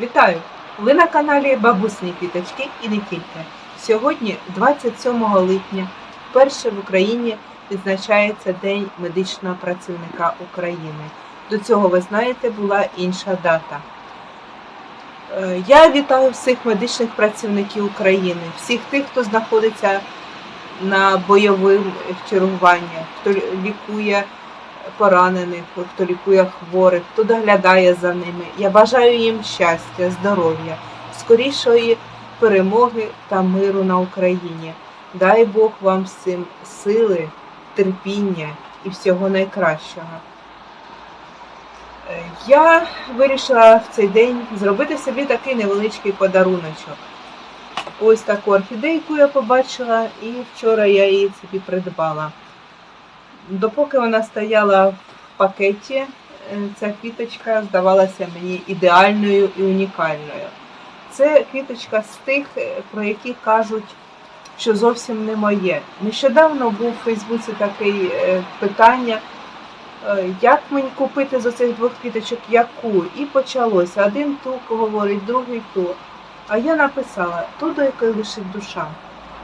Вітаю! Ви на каналі Бабусні Квіточки і не тільки. Сьогодні, 27 липня, вперше в Україні відзначається День медичного працівника України. До цього, ви знаєте, була інша дата. Е, Я вітаю всіх медичних працівників України, всіх тих, хто знаходиться на бойовим чергуванні, хто лікує поранених, хто лікує хворих, хто доглядає за ними. Я бажаю їм щастя, здоров'я, скорішої перемоги та миру на Україні. Дай Бог вам всім сили, терпіння і всього найкращого. Я вирішила в цей день зробити собі такий невеличкий подаруночок. Ось таку орхідейку я побачила, і вчора я її собі придбала. Допоки вона стояла в пакеті, е, ця квіточка здавалася мені ідеальною і унікальною. Це квіточка з тих, е, про які кажуть, що зовсім не моє. Нещодавно був у Фейсбуці таке питання, е, як мені купити з оцих двох квіточок яку? І почалося. Один ту говорить, другий ту. А я написала ту, до якої лишить душа.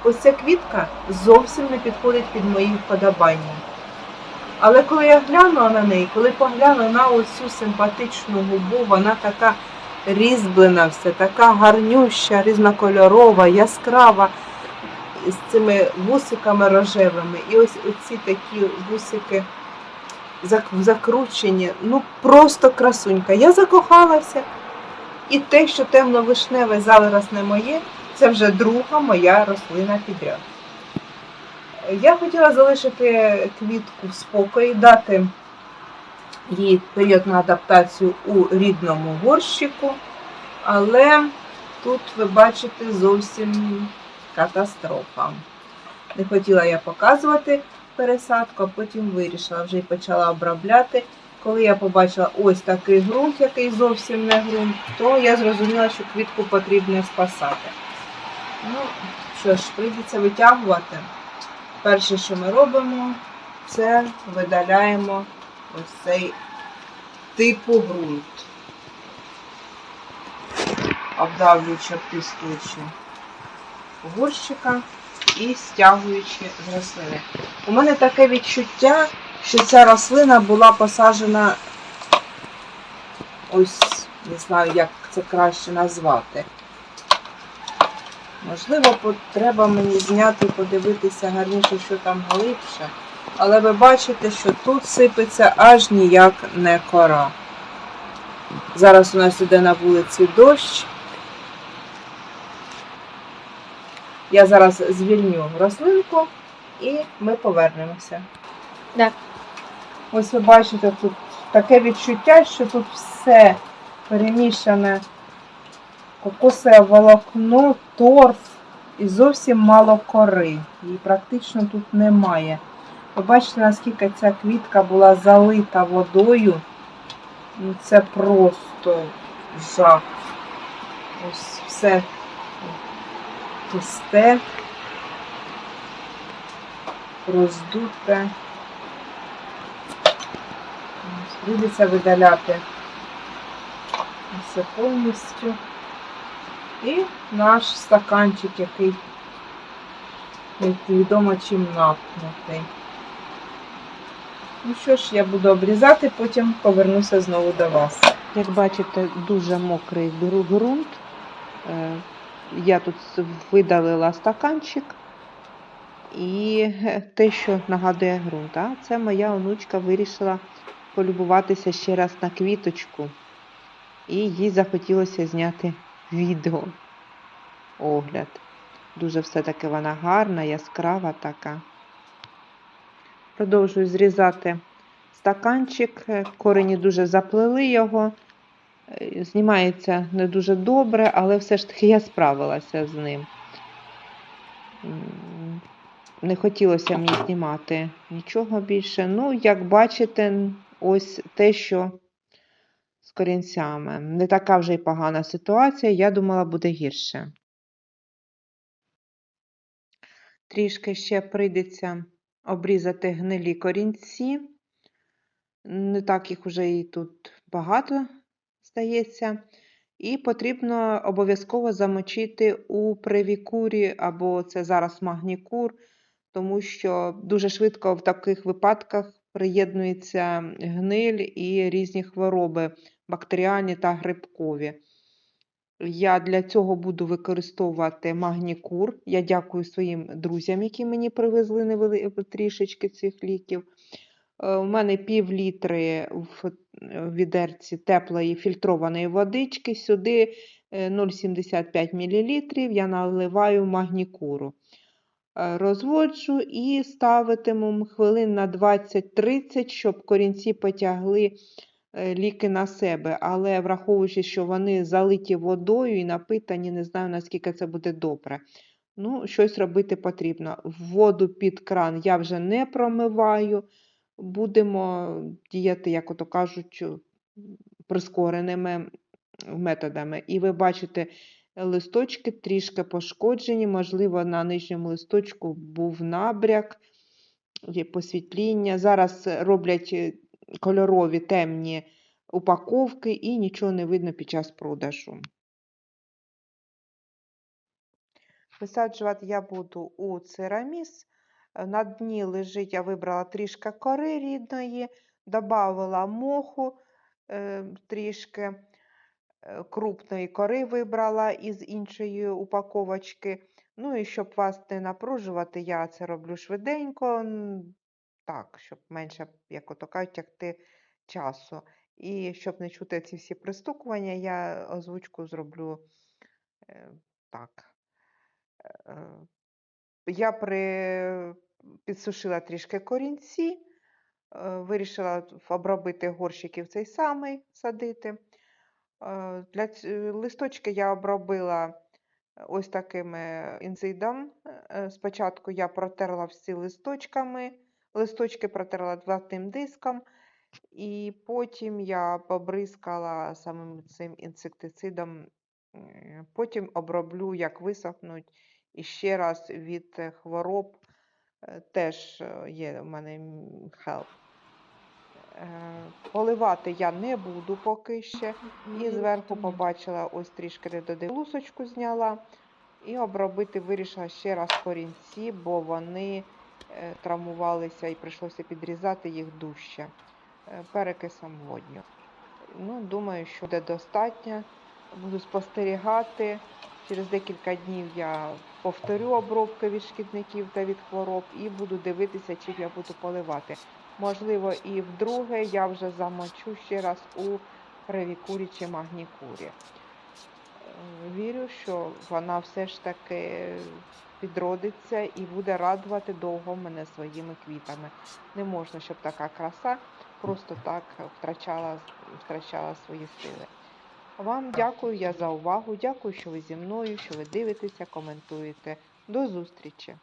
Ось ця квітка зовсім не підходить під мої вподобання. Але коли я глянула на неї, коли поглянула на ось цю симпатичну губу, вона така різьблена, все, така гарнюща, різнокольорова, яскрава, з цими вусиками рожевими. І ось оці такі вусики закручені, ну просто красунька. Я закохалася. І те, що темно-вишневе зараз не моє, це вже друга моя рослина підряд. Я хотіла залишити квітку в спокої, дати їй період на адаптацію у рідному горщику, але тут ви бачите зовсім катастрофа. Не хотіла я показувати пересадку, а потім вирішила вже й почала обробляти. Коли я побачила ось такий ґрунт, який зовсім не ґрунт, то я зрозуміла, що квітку потрібно спасати. Ну, що ж, прийдеться витягувати. Перше, що ми робимо, це видаляємо ось цей типу ґрунт, обдавлюючи, обтискуючи горщика і стягуючи з рослини. У мене таке відчуття, що ця рослина була посаджена ось, не знаю, як це краще назвати. Можливо, треба мені зняти, подивитися гарніше, що там глибше. Але ви бачите, що тут сипеться аж ніяк не кора. Зараз у нас іде на вулиці дощ. Я зараз звільню рослинку і ми повернемося. Так. Ось ви бачите, тут таке відчуття, що тут все перемішане кокосове волокно, торф і зовсім мало кори. Її практично тут немає. Ви бачите, наскільки ця квітка була залита водою. Ну, Це просто жах. Ось все пусте, роздуте. Прийдеться видаляти все повністю. І наш стаканчик, який невідомо чим напнутий. Ну що ж, я буду обрізати, потім повернуся знову до вас. Як бачите, дуже мокрий ґрунт. Е, Я тут видалила стаканчик. І е, те, що нагадує ґрунт, а це моя онучка вирішила полюбуватися ще раз на квіточку. І їй захотілося зняти відео огляд. Дуже все-таки вона гарна, яскрава така. Продовжую зрізати стаканчик, е, корені дуже заплели його. Е, Знімається не дуже добре, але все ж таки я справилася з ним. Не хотілося мені знімати нічого більше. Ну, як бачите, ось те, що з корінцями. Не така вже й погана ситуація, я думала, буде гірше. Трішки ще прийдеться обрізати гнилі корінці. Не так їх уже і тут багато, здається. І потрібно обов'язково замочити у привікурі або це зараз магнікур, тому що дуже швидко в таких випадках приєднується гниль і різні хвороби бактеріальні та грибкові. Я для цього буду використовувати магнікур. Я дякую своїм друзям, які мені привезли трішечки цих ліків. Е, У мене пів літри в е, відерці теплої фільтрованої водички. Сюди е, 0,75 мл я наливаю магнікуру. Е, Розводжу і ставитиму хвилин на 20-30, щоб корінці потягли е, ліки на себе. Але враховуючи, що вони залиті водою і напитані, не знаю, наскільки це буде добре. Ну, щось робити потрібно. Воду під кран я вже не промиваю. Будемо діяти, як ото кажуть, прискореними методами. І ви бачите, листочки трішки пошкоджені, можливо, на нижньому листочку був набряк, є посвітління. Зараз роблять е, кольорові темні упаковки і нічого не видно під час продажу. Висаджувати я буду у цераміс. Е, На дні лежить, я вибрала трішки кори рідної, додавала моху е, трішки е, крупної кори вибрала із іншої упаковочки. Ну і щоб вас не напружувати, я це роблю швиденько, так, щоб менше, як ото кажуть, тягти часу. І щоб не чути ці всі пристукування, я озвучку зроблю е, так. Е, Я при... підсушила трішки корінці, е, вирішила обробити горщиків цей самий садити. Е, Для ць- листочки я обробила ось таким е, інзидом. Е, Спочатку я протерла всі листочками, листочки протерла ватним диском, і потім я побризкала самим цим інсектицидом. Е, Потім оброблю, як висохнуть, і ще раз від е, хвороб е, теж є у мене. Е, Поливати я не буду поки ще. І зверху побачила ось трішки не лусочку зняла. І обробити вирішила ще раз корінці, бо вони е, травмувалися і прийшлося підрізати їх дужче е, перекисом водню. Ну, думаю, що буде достатньо. Буду спостерігати. Через декілька днів я повторю обробки від шкідників та від хвороб і буду дивитися, чим я буду поливати. Можливо, і вдруге я вже замочу ще раз у привікурі чи магнікурі. Е, Вірю, що вона все ж таки підродиться і буде радувати довго мене своїми квітами. Не можна, щоб така краса просто так втрачала, втрачала свої сили. Вам дякую я за увагу. Дякую, що ви зі мною, що ви дивитеся, коментуєте. До зустрічі!